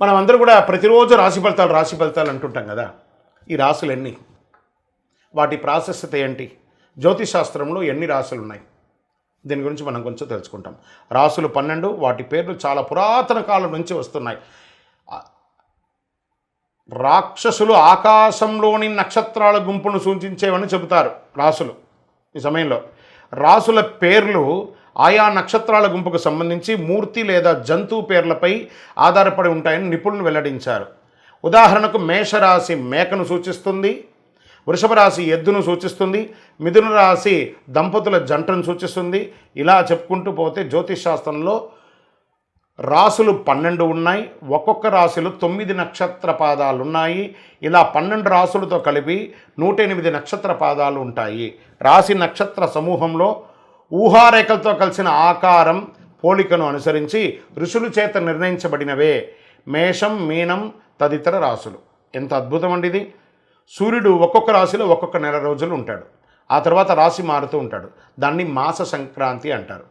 మనం అందరూ కూడా ప్రతిరోజు రాశి ఫలితాలు రాశి ఫలితాలు అంటుంటాం కదా. ఈ రాశులు ఎన్ని వాటి ప్రాశస్యత ఏంటి? జ్యోతిష్ శాస్త్రంలో ఎన్ని రాశులు ఉన్నాయి దీని గురించి మనం కొంచెం తెలుసుకుంటాం. రాసులు పన్నెండు వాటి పేర్లు చాలా పురాతన కాలం నుంచి వస్తున్నాయి. రాక్షసులు ఆకాశంలోని నక్షత్రాల గుంపును సూచించేవని చెబుతారు రాసులు ఈ సమయంలో. రాసుల పేర్లు ఆయా నక్షత్రాల గుంపుకు సంబంధించి మూర్తి లేదా జంతువు పేర్లపై ఆధారపడి ఉంటాయని నిపుణులు వెల్లడించారు. ఉదాహరణకు మేషరాశి మేకను సూచిస్తుంది వృషభ రాశి ఎద్దును సూచిస్తుంది మిథున రాశి దంపతుల జంటను సూచిస్తుంది. ఇలా చెప్పుకుంటూ పోతే జ్యోతిషాస్త్రంలో రాసులు పన్నెండు ఉన్నాయి ఒక్కొక్క రాశిలో తొమ్మిది నక్షత్ర పాదాలు ఉన్నాయి. ఇలా పన్నెండు రాసులతో కలిపి నూట ఎనిమిది నక్షత్ర పాదాలు ఉంటాయి. రాశి నక్షత్ర సమూహంలో ఊహారేఖలతో కలిసిన ఆకారం పోలికను అనుసరించి ఋషులు చేత నిర్ణయించబడినవే మేషం మీనం తదితర రాసులు ఎంత అద్భుతం అండి ఇది! సూర్యుడు ఒక్కొక్క రాశిలో ఒక్కొక్క నెల రోజులు ఉంటాడు. ఆ తర్వాత రాశి మారుతూ ఉంటాడు. దాన్ని మాస సంక్రాంతి అంటారు.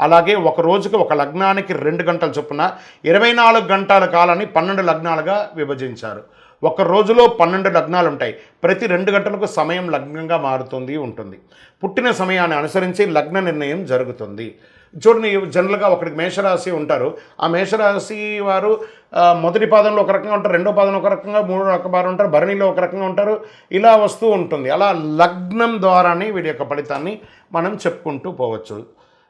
అలాగే ఒక రోజుకి ఒక లగ్నానికి రెండు గంటల చొప్పున ఇరవై నాలుగు గంటల కాలాన్ని పన్నెండు లగ్నాలుగా విభజించారు. ఒక రోజులో పన్నెండు లగ్నాలు ఉంటాయి ప్రతి రెండు గంటలకు సమయం లగ్నంగా మారుతుంది ఉంటుంది. పుట్టిన సమయాన్ని అనుసరించి లగ్న నిర్ణయం జరుగుతుంది. చూడండి జనరల్గా ఒకరికి మేషరాశి ఉంటారు. ఆ మేషరాశి వారు మొదటి పాదంలో ఒక రకంగా ఉంటారు రెండో పాదంలో ఒక రకంగా మూడో రక ఉంటారు భరణిలో ఒక రకంగా ఉంటారు. ఇలా వస్తూ ఉంటుంది. అలా లగ్నం ద్వారానే వీడి యొక్క ఫలితాన్ని మనం చెప్పుకుంటూ పోవచ్చు.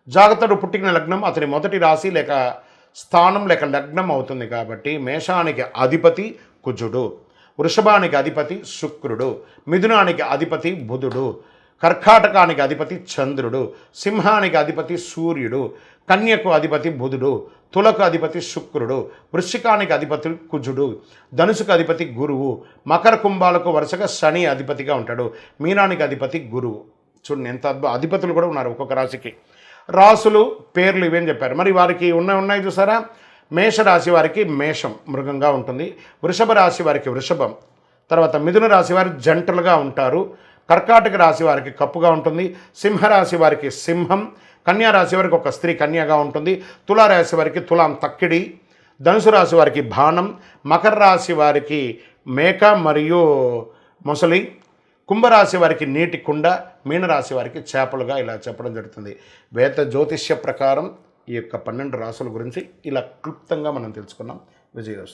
జాగ్రత్తడు పుట్టిన లగ్నం అతని మొదటి రాశి లేక స్థానం లేక లగ్నం అవుతుంది కాబట్టి మేషానికి అధిపతి కుజుడు వృషభానికి అధిపతి శుక్రుడు మిథునానికి అధిపతి బుధుడు కర్కాటకానికి అధిపతి చంద్రుడు సింహానికి అధిపతి సూర్యుడు కన్యకు అధిపతి బుధుడు తులకు అధిపతి శుక్రుడు వృశ్చికానికి అధిపతి కుజుడు ధనుసుకు అధిపతి గురువు మకర కుంభాలకు వరుసగా శని అధిపతిగా ఉంటాడు మీనానికి అధిపతి గురువు. చూడండి ఎంత అద్భుత అధిపతులు కూడా ఉన్నారు ఒక్కొక్క రాశికి. రాసులు పేర్లు ఇవేం చెప్పారు. మరి వారికి ఉన్నాయి ఉన్నాయి చూసారా? మేషరాశి వారికి మేషం మృగంగా ఉంటుంది. వృషభ రాశి వారికి వృషభం. తర్వాత మిథున రాశి వారు జంటలుగా ఉంటారు. కర్కాటక రాశి వారికి కప్పుగా ఉంటుంది. సింహరాశి వారికి సింహం. కన్యా రాశి వారికి ఒక స్త్రీ కన్యగా ఉంటుంది. తులారాశి వారికి తులాం తక్కిడి. ధనుసు రాశి వారికి బాణం. మకర రాశి వారికి మేక మరియు మొసలి. కుంభరాశి వారికి నీటి కుండ మీనరాశి వారికి చేపలుగా ఇలా చెప్పడం జరుగుతుంది. వేద జ్యోతిష్య ప్రకారం ఈ యొక్క పన్నెండు రాసుల గురించి ఇలా క్లుప్తంగా మనం తెలుసుకున్నాం. విజయోస్తు